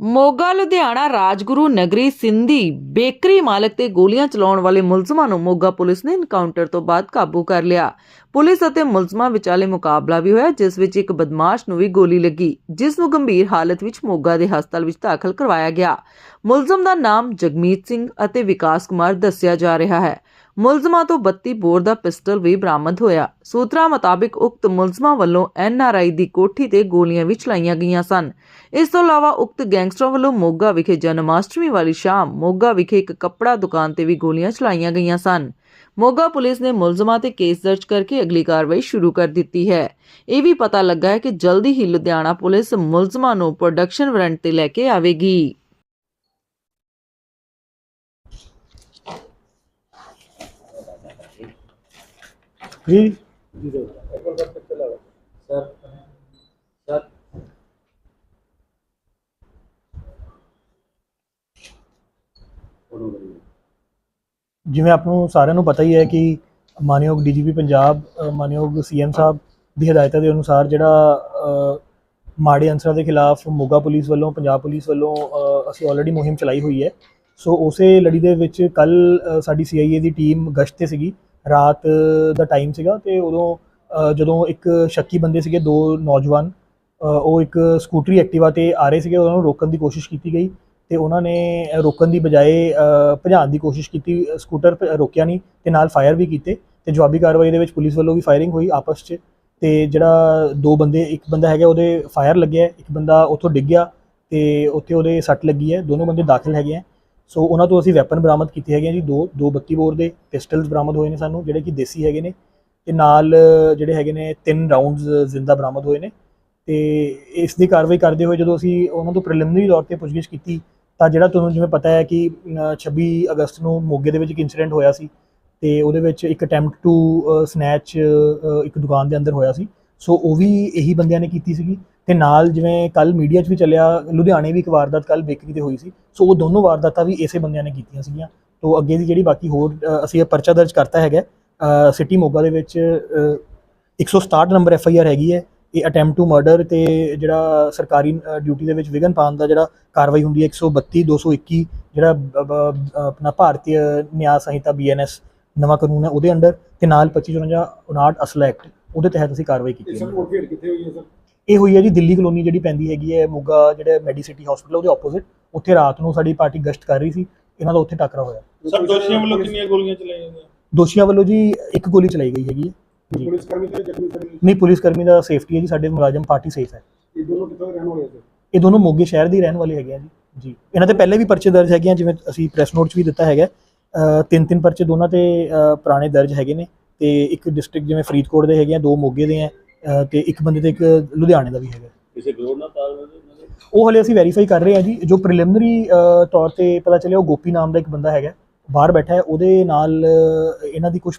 ਮੋਗਾ, ਲੁਧਿਆਣਾ ਰਾਜਗੁਰੂ ਨਗਰੀ ਸਿੰਧੀ ਬੇਕਰੀ ਮਾਲਕ ਤੇ ਗੋਲੀਆਂ ਚਲਾਉਣ ਵਾਲੇ ਮੁਲਜ਼ਮਾਂ ਨੂੰ ਮੋਗਾ ਪੁਲਿਸ ਨੇ ਐਨਕਾਊਂਟਰ ਤੋਂ ਬਾਅਦ ਕਾਬੂ ਕਰ ਲਿਆ। ਪੁਲਿਸ ਅਤੇ ਮੁਲਜ਼ਮਾਂ ਵਿਚਾਲੇ ਮੁਕਾਬਲਾ ਵੀ ਹੋਇਆ, ਜਿਸ ਵਿੱਚ ਇੱਕ ਬਦਮਾਸ਼ ਨੂੰ ਵੀ ਗੋਲੀ ਲੱਗੀ, ਜਿਸ ਨੂੰ ਗੰਭੀਰ ਹਾਲਤ ਵਿੱਚ ਮੋਗਾ ਦੇ ਹਸਪਤਾਲ ਵਿੱਚ ਦਾਖਲ ਕਰਵਾਇਆ ਗਿਆ। ਮੁਲਜ਼ਮ ਦਾ ਨਾਮ ਜਗਮੀਤ ਸਿੰਘ ਅਤੇ ਵਿਕਾਸ ਕੁਮਾਰ ਦੱਸਿਆ ਜਾ ਰਿਹਾ ਹੈ। ਮੁਲਜ਼ਮਾਂ ਤੋਂ 32 ਬੋਰ ਦਾ ਪਿਸਟਲ ਵੀ ਬਰਾਮਦ ਹੋਇਆ। ਸੂਤਰਾਂ ਮੁਤਾਬਿਕ ਉਕਤ ਮੁਲਜ਼ਮਾਂ ਵੱਲੋਂ ਐਨਆਰਆਈ ਦੀ ਕੋਠੀ ਤੇ ਗੋਲੀਆਂ ਵੀ ਚਲਾਈਆਂ ਗਈਆਂ ਸਨ। ਇਸ ਤੋਂ ਇਲਾਵਾ ਉਕਤ ਗੈਂਗਸਟਰਾਂ ਵੱਲੋਂ ਮੋਗਾ ਵਿਖੇ ਜਨਮਾਸ਼ਟਮੀ ਵਾਲੀ ਸ਼ਾਮ ਮੋਗਾ ਵਿਖੇ ਇੱਕ ਕੱਪੜਾ ਦੁਕਾਨ ਤੇ ਵੀ ਗੋਲੀਆਂ ਚਲਾਈਆਂ ਗਈਆਂ ਸਨ। ਮੋਗਾ ਪੁਲਿਸ ਨੇ ਮੁਲਜ਼ਮਾਂ ਤੇ ਕੇਸ ਦਰਜ ਕਰਕੇ ਅਗਲੀ ਕਾਰਵਾਈ ਸ਼ੁਰੂ ਕਰ ਦਿੱਤੀ ਹੈ। ਇਹ ਵੀ ਪਤਾ ਲੱਗਾ ਹੈ ਕਿ ਜਲਦੀ ਹੀ ਲੁਧਿਆਣਾ ਪੁਲਿਸ ਮੁਲਜ਼ਮਾਂ ਨੂੰ ਪ੍ਰੋਡਕਸ਼ਨ ਵਾਰੰਟ ਤੇ ਲੈ ਕੇ ਆਵੇਗੀ। ਜੀ। ਜਿਵੇਂ ਆਪ ਨੂੰ ਸਾਰਿਆਂ ਨੂੰ ਪਤਾ ਹੀ ਹੈ ਕਿ ਮਾਨਯੋਗ ਡੀਜੀਪੀ ਪੰਜਾਬ ਮਾਨਯੋਗ ਸੀਐਮ ਸਾਹਿਬ ਦੀ ਹਦਾਇਤਾਂ ਦੇ ਅਨੁਸਾਰ ਜਿਹੜਾ ਮਾੜੇ ਅੰਸਰਾਂ ਦੇ ਖਿਲਾਫ ਮੋਗਾ ਪੁਲਿਸ ਵੱਲੋਂ ਪੰਜਾਬ ਪੁਲਿਸ ਵੱਲੋਂ ਅਸੀਂ ਆਲਰੇਡੀ ਮੁਹਿੰਮ ਚਲਾਈ ਹੋਈ ਹੈ। ਸੋ ਉਸੇ ਲੜੀ ਦੇ ਵਿੱਚ ਕੱਲ ਸਾਡੀ ਸੀਆਈਏ ਦੀ ਟੀਮ ਗਸ਼ਤ ਤੇ ਸੀਗੀ। ਰਾਤ ਦਾ ਟਾਈਮ ਸੀਗਾ ਤੇ ਉਦੋਂ ਜਦੋਂ ਇੱਕ ਸ਼ੱਕੀ ਬੰਦੇ ਸੀਗੇ, ਦੋ ਨੌਜਵਾਨ ਉਹ ਇੱਕ ਸਕੂਟਰੀ ਐਕਟਿਵਾ ਤੇ ਆ ਰਹੇ ਸੀਗੇ, ਉਹਨਾਂ ਨੂੰ ਰੋਕਣ ਦੀ ਕੋਸ਼ਿਸ਼ ਕੀਤੀ ਗਈ ਤੇ ਉਹਨਾਂ ਨੇ ਰੋਕਣ ਦੀ ਬਜਾਏ ਭਜਾਉਣ ਦੀ ਕੋਸ਼ਿਸ਼ ਕੀਤੀ, ਸਕੂਟਰ ਰੋਕਿਆ ਨਹੀਂ ਤੇ ਨਾਲ ਫਾਇਰ ਵੀ ਕੀਤੇ ਤੇ ਜਵਾਬੀ ਕਾਰਵਾਈ ਦੇ ਵਿੱਚ ਪੁਲਿਸ ਵੱਲੋਂ ਵੀ ਫਾਇਰਿੰਗ ਹੋਈ ਆਪਸ 'ਚ ਤੇ ਜਿਹੜਾ ਦੋ ਬੰਦੇ, ਇੱਕ ਬੰਦਾ ਹੈਗਾ ਉਹਦੇ ਫਾਇਰ ਲੱਗਿਆ, ਇੱਕ ਬੰਦਾ ਉੱਥੋਂ ਡਿੱਗ ਗਿਆ ਤੇ ਉੱਥੇ ਉਹਦੇ ਸੱਟ ਲੱਗੀ ਹੈ, ਦੋਨੋਂ ਬੰਦੇ ਦਾਖਲ ਹੈਗੇ ਆ ਸੋ ਉਹਨਾਂ ਤੋਂ ਅਸੀਂ ਵੈਪਨ ਬਰਾਮਦ ਕੀਤੇ ਹੈਗੇ ਜੀ ਦੋ ਦੋ 32 ਬੋਰ ਦੇ ਪਿਸਟਲਸ ਬਰਾਮਦ ਹੋਏ ਨੇ ਸਾਨੂੰ ਜਿਹੜੇ ਕਿ ਦੇਸੀ ਹੈਗੇ ਨੇ ਤੇ ਨਾਲ ਜਿਹੜੇ ਹੈਗੇ ਨੇ ਤਿੰਨ ਰਾਉਂਡਸ ਜ਼ਿੰਦਾ ਬਰਾਮਦ ਹੋਏ ਨੇ ਤੇ ਇਸ ਦੀ ਕਾਰਵਾਈ ਕਰਦੇ ਹੋਏ ਜਦੋਂ ਅਸੀਂ ਉਹਨਾਂ ਤੋਂ ਪ੍ਰੀਲਿਮਿਨਰੀ ਤੌਰ ਤੇ ਪੁੱਛਗਿੱਛ ਕੀਤੀ ਤਾਂ ਜਿਹੜਾ ਤੁਹਾਨੂੰ ਜਿਵੇਂ ਪਤਾ ਹੈ ਕਿ ਅ, 26 ਅਗਸਤ ਨੂੰ ਮੋਗੇ ਦੇ ਵਿੱਚ ਇੱਕ ਇਨਸੀਡੈਂਟ ਹੋਇਆ ਸੀ ਤੇ ਉਹਦੇ ਵਿੱਚ ਇੱਕ ਅਟੈਂਪਟ ਟੂ ਸਨੈਚ ਇੱਕ ਦੁਕਾਨ ਦੇ ਅੰਦਰ ਹੋਇਆ ਸੀ। ਸੋ ਉਹ ਵੀ ਇਹੀ ਬੰਦਿਆਂ ਨੇ ਕੀਤੀ ਸੀਗੀ। ਤੇ ਨਾਲ ਜਿਵੇਂ ਕੱਲ ਮੀਡੀਆ 'ਚ ਵੀ ਚੱਲਿਆ ਲੁਧਿਆਣੇ ਵੀ ਇੱਕ ਵਾਰਦਾਤ ਕੱਲ ਬੇਕਰੀ ਤੇ ਹੋਈ ਸੀ। ਸੋ ਉਹ ਦੋਨੋਂ ਵਾਰਦਾਤਾਂ ਵੀ ਇਸੇ ਬੰਦਿਆਂ ਨੇ ਕੀਤੀਆਂ ਸੀਗੀਆਂ। ਤੋਂ ਅੱਗੇ ਦੀ ਜਿਹੜੀ ਬਾਕੀ ਹੋਰ ਅ, ਅਸੀਂ ਇਹ ਪਰਚਾ ਦਰਜ ਕਰਤਾ ਹੈਗਾ ਸਿਟੀ ਮੋਗਾ ਦੇ ਵਿੱਚ ਅ, 167 ਨੰਬਰ ਐਫ ਆਈ ਆਰ ਹੈਗੀ ਹੈ। ਇਹ ਅਟੈਂਪਟ ਟੂ ਮਰਡਰ ਤੇ ਜਿਹੜਾ ਸਰਕਾਰੀ ਡਿਊਟੀ ਦੇ ਵਿੱਚ ਵਿਗਨ ਪਾਉਣ ਦਾ ਜਿਹੜਾ ਕਾਰਵਾਈ ਹੁੰਦੀ ਹੈ 132 221 ਜਿਹੜਾ ਬ- ਬ- ਆਪਣਾ ਭਾਰਤੀ ਨਿਆਂ ਸੰਹਿਤਾ ਬੀਐਨਐਸ ਨਵਾਂ ਕਾਨੂੰਨ ਹੈ ਉਹਦੇ ਅੰਡਰ ਤੇ ਨਾਲ 2554 59 ਅਸਲ ਐਕਟ ਉਹਦੇ ਤਹਿਤ ਅਸੀਂ ਕਾਰਵਾਈ ਕੀਤੀ ਇਹ ਹੈ ਸਰ ਮੁਰਫੇੜ ਕਿੱਥੇ ਹੋਈ ਹੈ ਸਰ? ਇਹ ਹੋਈ ਹੈ ਜੀ ਦਿੱਲੀ ਕਲੋਨੀ ਜਿਹੜੀ ਪੈਂਦੀ ਹੈਗੀ ਹੈ ਮੋਗਾ ਜਿਹੜਾ ਮੈਡੀਸਿਟੀ ਹਸਪੀਟਲ ਉਹਦੇ ਆਪੋਜ਼ਿਟ ਉੱਥੇ ਰਾਤ ਨੂੰ ਸਾਡੀ ਪਾਰਟੀ ਗਸ਼ਤ ਕਰ ਰਹੀ ਸੀ ਇਹਨਾਂ ਦਾ ਉੱਥੇ ਟੱਕਰਾ ਹੋਇਆ। ਸਰ ਦੋਸ਼ੀਆਂ ਵੱਲੋਂ ਕਿੰਨੀਆਂ ਗੋਲੀਆਂ ਚਲਾਈਆਂ ਜਾਂਦੀਆਂ ਦੋਸ਼ੀਆਂ ਵੱਲੋਂ ਜੀ ਇੱਕ ਗੋਲੀ ਚਲਾਈ ਗਈ ਹੈਗੀ ਹੈ। ਪੁਲਿਸ ਕਰਮੀ ਤੇ ਜ਼ਖਮੀ ਨਹੀਂ ਪੁਲਿਸ ਕਰਮੀ ਦਾ ਸੇਫਟੀ ਹੈ ਜੀ ਸਾਡੇ ਮੁਲਾਜ਼ਮ ਪਾਰਟੀ ਸੇਫ ਹੈ। ਇਹ ਦੋਨੋਂ ਕਿੱਥੋਂ ਰਹਿਣ ਵਾਲੇ ਸਰ? ਇਹ ਦੋਨੋਂ ਮੋਗੇ ਸ਼ਹਿਰ ਦੇ ਹੀ ਰਹਿਣ ਵਾਲੇ ਹੈਗੇ ਆ ਜੀ ਜੀ। ਇਹਨਾਂ ਤੇ ਪਹਿਲੇ ਵੀ ਪਰਚੇ ਦਰਜ ਹੈਗੇ ਆ ਜਿਵੇਂ ਅਸੀਂ ਪ੍ਰੈਸ ਨੋਟ 'ਚ ਵੀ ਦਿੱਤਾ ਹੈਗਾ। ਅ, ਤਿੰਨ ਤਿੰਨ ਪਰਚੇ ਦੋਨਾਂ ਤੇ ਪੁਰਾਣੇ ਦਰਜ ਹੈਗੇ ਨੇ ਤੇ ਇੱਕ ਡਿਸਟ੍ਰਿਕਟ ਜਿਵੇਂ ਫਰੀਦਕੋਟ ਦੇ ਹੈਗੇ ਆ ਦੋ ਮੋਗੇ ਦੇ ਆ ਅ, ਤੇ ਇੱਕ ਬੰਦੇ ਤੇ ਇੱਕ ਲੁਧਿਆਣੇ ਦਾ ਵੀ ਹੈਗਾ। ਕਿਸੇ ਗਰੋੜ ਨਾਲ ਤਾਲ ਨਾਲ ਉਹ ਹਲੇ ਅਸੀਂ ਵੈਰੀਫਾਈ ਕਰ ਰਹੇ ਹਾਂ ਜੀ। ਜੋ ਪ੍ਰੀਲਿਮਿਨਰੀ ਤੌਰ ਤੇ ਪਤਾ ਚੱਲਿਆ ਉਹ ਗੋਪੀ ਨਾਮ ਦਾ ਇੱਕ ਬੰਦਾ ਹੈਗਾ। ਬਾਹਰ ਬੈਠਾ ਹੈ। ਉਹਦੇ ਨਾਲ ਇਹਨਾਂ ਦੀ ਕੁਝ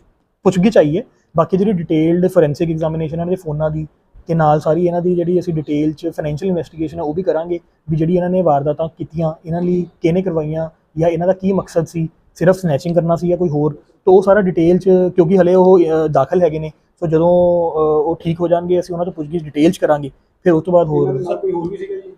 ਪੁੱਛਗਿੱਛ ਆਈ ਹੈ। ਬਾਕੀ ਜਿਹੜੀ ਡਿਟੇਲਡ ਫੋਰੈਂਸਿਕ ਐਗਜ਼ਾਮੀਨੇਸ਼ਨ ਇਹਨਾਂ ਦੇ ਫੋਨਾਂ ਦੀ ਤੇ ਨਾਲ ਸਾਰੀ ਇਹਨਾਂ ਦੀ ਜਿਹੜੀ ਅਸੀਂ ਡਿਟੇਲ ਚ ਫਾਈਨੈਂਸ਼ੀਅਲ ਇਨਵੈਸਟੀਗੇਸ਼ਨ ਹੈ ਉਹ ਵੀ ਕਰਾਂਗੇ। ਵੀ ਜਿਹੜੀ ਇਹਨਾਂ ਨੇ ਵਾਰਦਾਤਾਂ ਕੀਤੀਆਂ ਇਹਨਾਂ ਲਈ ਕਿਹਨੇ ਕਰਵਾਈਆਂ ਜਾਂ ਇਹਨਾਂ ਦਾ ਕੀ ਮਕਸਦ ਸੀ ਸਿਰਫ ਸਨੈਚਿੰਗ ਕਰਨਾ ਸੀ ਜਾਂ ਕੋਈ ਹੋਰ। ਤਾਂ ਉਹ ਸਾਰਾ ਡਿਟੇਲ ਚ ਕਿਉਂਕਿ ਹਲੇ ਉਹ ਦਾਖਲ ਹੈਗੇ ਨੇ। ਸੋ ਜਦੋਂ ਉਹ ਠੀਕ ਹੋ ਜਾਣਗੇ ਅਸੀਂ ਉਹਨਾਂ ਤੋਂ ਪੁੱਛਗਿੱਛ ਡਿਟੇਲ ਚ ਕਰਾਂਗੇ ਫਿਰ ਉਸ ਤੋਂ ਬਾਅਦ ਹੋਰ ਨਾਲ ਕੋਈ ਹੋਰ ਵੀ ਸੀਗਾ ਜੀ?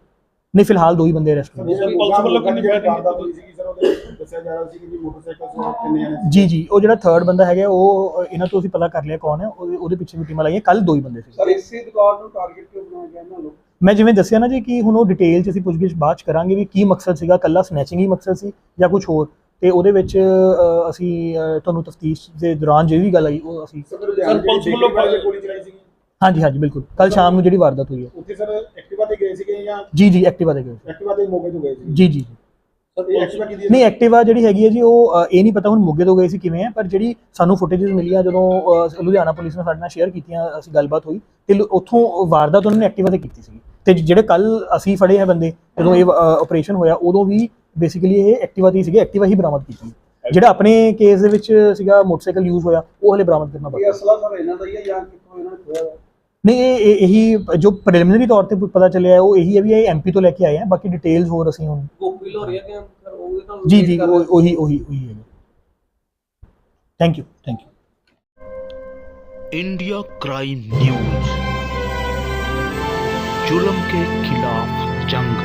ਨਹੀਂ ਫਿਲਹਾਲ ਦੋ ਹੀ ਬੰਦੇ ਅਰੈਸਟ ਹੋਏ। ਸਰ, ਪੁਲਿਸ ਵੱਲੋਂ ਕਿੰਨੀ ਵਾਰਦਾਤ ਹੋਈ ਸੀਗੀ ਸਰ ਉਹਦੇ ਦੱਸਿਆ ਜਾ ਰਿਹਾ ਸੀ ਕਿ ਜੀ ਮੋਟਰਸਾਈਕਲ ਸਵਾਰ ਕਿੰਨੇ ਆਣੇ ਜੀ ਜੀ ਉਹ ਜਿਹੜਾ ਥਰਡ ਬੰਦਾ ਹੈਗਾ ਉਹ ਇਹਨਾਂ ਤੋਂ ਅਸੀਂ ਪਤਾ ਕਰ ਲਿਆ ਕੌਣ ਹੈ ਉਹਦੇ ਉਹਦੇ ਪਿੱਛੇ ਵੀ ਟੀਮਾਂ ਲਾਈਆਂ ਕੱਲ ਦੋ ਹੀ ਬੰਦੇ ਸੀ। ਸਰ ਇਸੇ ਦੁਕਾਨ ਨੂੰ ਟਾਰਗੇਟ ਕਿਉਂ ਬਣਾਇਆ ਗਿਆ ਇਹਨਾਂ ਨੂੰ? ਮੈਂ ਜਿਵੇਂ ਦੱਸਿਆ ਨਾ ਜੀ ਕਿ ਹੁਣ ਉਹ ਡਿਟੇਲ ਚ ਅਸੀਂ ਪੁੱਛਗਿੱਛ ਬਾਅਦ ਚ ਕਰਾਂਗੇ ਵੀ ਕੀ ਮਕਸਦ ਸੀਗਾ ਕੱਲਾ ਸਨੈਚਿੰਗ ਹੀ ਮਕਸਦ ਸੀ ਜਾਂ ਕੁਝ ਹੋਰ। ਤੇ ਉਹਦੇ ਵਿੱਚ ਅ, ਅਸੀਂ ਅ, ਤੁਹਾਨੂੰ ਤਫਤੀਸ਼ ਦੇ ਦੌਰਾਨ ਜਿਹੜੀ ਵੀ ਗੱਲ ਆਈ ਉਹ ਅਸੀਂ ਸਰ ਲੁਧਿਆਣੇ ਸਰ, ਪੁਲਿਸ ਵੱਲੋਂ ਗੋਲੀ ਚਲਾਈ ਸੀਗੀ। ਹਾਂਜੀ ਹਾਂਜੀ ਬਿਲਕੁਲ। ਕੱਲ ਸ਼ਾਮ ਨੂੰ ਜਿਹੜੀ ਵਾਰਦਾਤ ਹੋਈ ਹੈ। ਉੱਥੇ ਸਰ ਐਕਟਿਵਾ ਤੇ ਗਏ ਸੀਗੇ ਜਾਂ ਜੀ ਜੀ ਐਕਟਿਵਾ ਦੇ ਗਏ ਸੀ। ਐਕਟਿਵਾ ਤੇ ਮੋਗੇ ਤੋਂ ਗਏ ਸੀ ਜੀ ਜੀ ਜੀ। ਸਰ ਇਹ ਐਕਟਿਵਾ ਕਿਹਦੀ ਹੈ? ਨਹੀਂ ਐਕਟਿਵਾ ਜਿਹੜੀ ਹੈਗੀ ਹੈ ਜੀ ਉਹ ਅ, ਇਹ ਨਹੀਂ ਪਤਾ ਹੁਣ ਮੋਗੇ ਤੋਂ ਗਏ ਸੀ ਕਿਵੇਂ ਹੈ ਪਰ ਜਿਹੜੀ ਸਾਨੂੰ ਫੁਟੇजेस ਮਿਲੀਆਂ ਜਦੋਂ ਅ, ਲੁਧਿਆਣਾ ਪੁਲਿਸ ਨੇ ਸਾਡੇ ਨਾਲ ਸ਼ੇਅਰ ਕੀਤੀਆਂ ਅਸੀਂ ਗੱਲਬਾਤ ਹੋਈ ਤੇ ਲੁ- ਉੱਥੋਂ ਵਾਰਦਾਤ ਉਹਨਾਂ ਨੇ ਐਕਟਿਵਾ ਤੇ ਕੀਤੀ ਸੀ ਤੇ ਜਿਹੜੇ ਕੱਲ ਅਸੀਂ ਫੜੇ ਹੈ ਬੰਦੇ ਜਦੋਂ ਇਹ ਆਪਰੇਸ਼ਨ ਹੋਇਆ ਉਦੋਂ ਵੀ ਬੇਸਿਕਲੀ ਇਹ ਐਕਟਿਵਾ ਤੇ ਹੀ ਸੀਗੇ ਐਕਟਿਵਾ ਹੀ ਬਰਾਮਦ ਕੀਤੀ ਜਿਹੜਾ ਆਪਣੇ ਕੇਸ ਦੇ ਵਿੱਚ ਸੀਗਾ ਮੋਟਰਸਾਈਕਲ ਯੂਜ਼ ਹੋਇਆ ਉਹ ਹਲੇ ਬਰਾਮਦ ਕਰਨਾ ਬਾਕੀ ਇਹ ਅਸਲਾ ਸਰ ਇਹਨਾਂ ਦਾ ਹੀ ਹੈ ਜਾਂ ਕਿੱਥੋਂ ਇਹਨਾਂ ਨੇ ਖੋਇਆ ਵਾ? ਨਹੀਂ ਇਹ ਇਹ- ਇਹੀ ਜੋ ਪ੍ਰੀਲਿਮਿਨਰੀ ਤੌਰ ਤੇ ਪਤਾ ਚੱਲਿਆ ਹੈ, ਉਹ ਇਹੀ ਹੈ ਵੀ ਇਹ ਐਮਪੀ ਤੋਂ ਲੈ ਕੇ ਆਏ ਆ ਬਾਕੀ ਡਿਟੇਲਸ ਹੋਰ ਅਸੀਂ ਹੁਣ ਗੋਪੀ ਲੋਰੀਆ ਕਿ ਸਰ ਉਹ ਤਾਂ ਜੀ ਜੀ ਉਹ- ਉਹੀ ਉਹੀ ਉਹੀ ਹੈ thank you thank you India crime news जुल्म के खिलाफ जंग